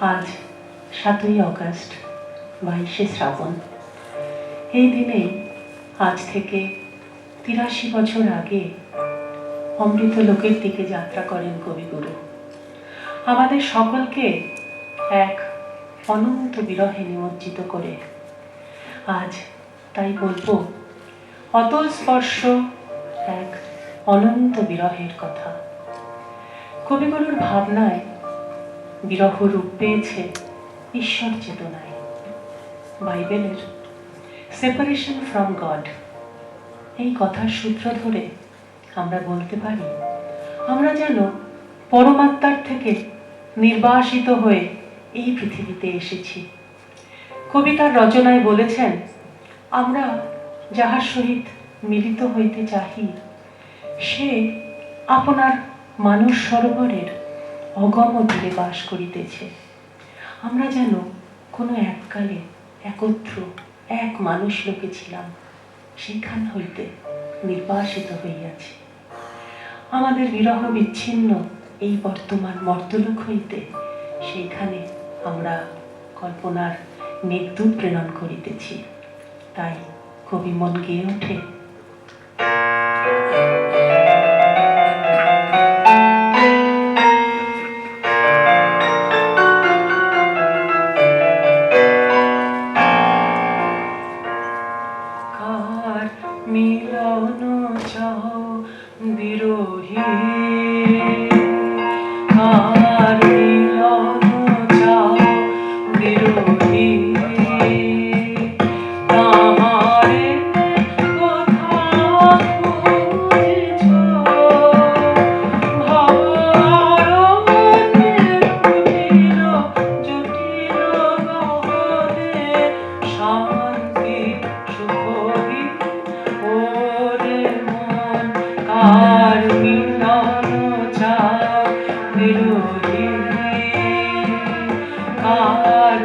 আজ সাতই অগস্ট, বাইশে শ্রাবণ। এই দিনে আজ থেকে তিরাশি বছর আগে অমৃত লোকের দিকে যাত্রা করেন কবিগুরু। আমাদের সকলকে এক অনন্ত বিরহে নিমজ্জিত করে। আজ তাই বলব, অতল স্পর্শ এক অনন্ত বিরহের কথা। কবিগুরুর ভাবনায় বিরহ রূপ পেয়েছে ঈশ্বর চেতনায়। বাইবেলের সেপারেশন ফ্রম গড এই কথার সূত্র ধরে আমরা বলতে পারি, আমরা যেন পরমাত্মার থেকে নির্বাসিত হয়ে এই পৃথিবীতে এসেছি। কবিতার রচনায় বলেছেন, আমরা যাহার সহিত মিলিত হইতে চাহি, সে আপনার মানুষ সরোবরের অগম তীরে বাস করিতেছে। আমরা যেন কোনো এককালে একত্র, এক মানুষ লোকে ছিলাম, সেখান হইতে নির্বাসিত হইয়াছি। আমাদের বিরহ বিচ্ছিন্ন এই বর্তমান মর্তলোক হইতে সেইখানে আমরা কল্পনার মেঘদূত প্রেরণ করিতেছি। তাই কবি মন গেয়ে ওঠে মিলন চাও বিরোহী। কার কার মিলন চাও বিরোহী কার